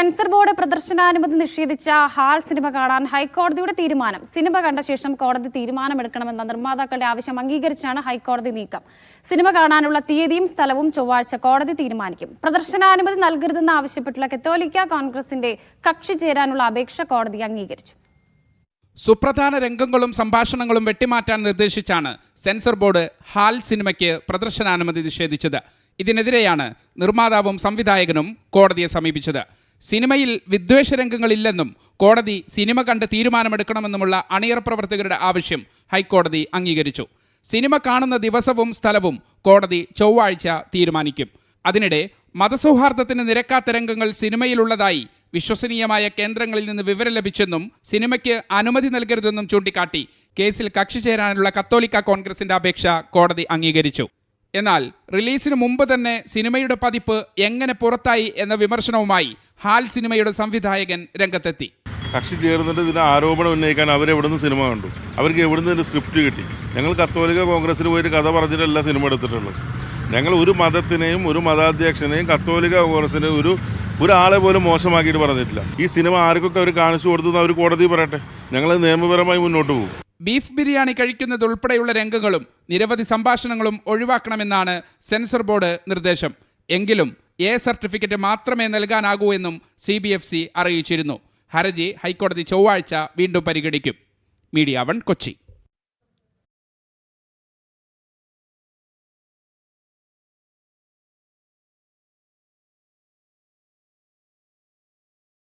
Censor board പ്രദർശനാനുമതി നിഷേധിച്ച hall cinema കാണാൻ ഹൈക്കോടതിയുടെ തീരുമാനം. സിനിമ കണ്ട ശേഷം കോടതി തീരുമാനമെടുക്കണമെന്ന നിർമ്മാതാക്കളുടെ ആവശ്യം അംഗീകരിച്ചാണ് ഹൈക്കോടതി നീക്കം. സിനിമ കാണാനുള്ള തീയതിയും സ്ഥലവും ചൊവ്വാഴ്ച കോടതി തീരുമാനിക്കും. പ്രദർശനാനുമതി നൽകരുതെന്ന് ആവശ്യപ്പെട്ടുള്ള കത്തോലിക്ക കോൺഗ്രസിന്റെ കക്ഷി ചേരാനുള്ള അപേക്ഷ കോടതി അംഗീകരിച്ചു. സുപ്രധാന രംഗങ്ങളും സംഭാഷണങ്ങളും വെട്ടിമാറ്റാൻ നിർദ്ദേശിച്ചാണ് സെൻസർ ബോർഡ് ഹാൽ സിനിമയ്ക്ക് പ്രദർശനാനുമതി നിഷേധിച്ചത്. ഇതിനെതിരെയാണ് നിർമ്മാതാവും സംവിധായകനും കോടതിയെ സമീപിച്ചത്. സിനിമയിൽ വിദ്വേഷ രംഗങ്ങളില്ലെന്നും കോടതി സിനിമ കണ്ട് തീരുമാനമെടുക്കണമെന്നുമുള്ള അണിയറ പ്രവർത്തകരുടെ ആവശ്യം ഹൈക്കോടതി അംഗീകരിച്ചു. സിനിമ കാണുന്ന ദിവസവും സ്ഥലവും കോടതി ചൊവ്വാഴ്ച തീരുമാനിക്കും. അതിനിടെ മതസൗഹാർദ്ദത്തിന് നിരക്കാത്ത രംഗങ്ങൾ സിനിമയിലുള്ളതായി വിശ്വസനീയമായ കേന്ദ്രങ്ങളിൽ നിന്ന് വിവരം ലഭിച്ചെന്നും സിനിമയ്ക്ക് അനുമതി നൽകരുതെന്നും ചൂണ്ടിക്കാട്ടി കേസിൽ കക്ഷി ചേരാനുള്ള കത്തോലിക്ക കോൺഗ്രസിന്റെ അപേക്ഷ കോടതി അംഗീകരിച്ചു. എന്നാൽ റിലീസിന് മുമ്പ് തന്നെ സിനിമയുടെ പതിപ്പ് എങ്ങനെ പുറത്തായി എന്ന വിമർശനവുമായി ഹാൽ സിനിമയുടെ സംവിധായകൻ രംഗത്തെത്തി. കക്ഷി ചേർന്നിട്ട് ഇതിന് ആരോപണം ഉന്നയിക്കാൻ അവരെവിടുന്ന് സിനിമ കണ്ടു? അവർക്ക് എവിടുന്ന് ഇതിന്റെ സ്ക്രിപ്റ്റ് കിട്ടി? ഞങ്ങൾ കത്തോലിക്ക കോൺഗ്രസ്സിൽ പോയിട്ട് കഥ പറഞ്ഞിട്ടല്ല സിനിമ എടുത്തിട്ടുള്ളൂ ഞങ്ങൾ ഒരു മതത്തിനെയും ഒരു മതാധ്യക്ഷനെയും കത്തോലിക്ക കോൺഗ്രസ്സിനെ ഒരു ഒരാളെ പോലും മോശമാക്കിയിട്ട് പറഞ്ഞിട്ടില്ല. ഈ സിനിമ ആർക്കൊക്കെ അവർ കാണിച്ചു കൊടുത്തെന്ന് അവർ കോടതി പറയട്ടെ? ഞങ്ങൾ നിയമപരമായി മുന്നോട്ട് പോകും. ബീഫ് ബിരിയാണി കഴിക്കുന്നത് ഉൾപ്പെടെയുള്ള രംഗങ്ങളും നിരവധി സംഭാഷണങ്ങളും ഒഴിവാക്കണമെന്നാണ് സെൻസർ ബോർഡ് നിർദ്ദേശം. എങ്കിലും എ സർട്ടിഫിക്കറ്റ് മാത്രമേ നൽകാനാകൂ എന്നും സി ബി എഫ് സി അറിയിച്ചിരുന്നു. ഹർജി ഹൈക്കോടതി ചൊവ്വാഴ്ച വീണ്ടും പരിഗണിക്കും. Media one Kochi.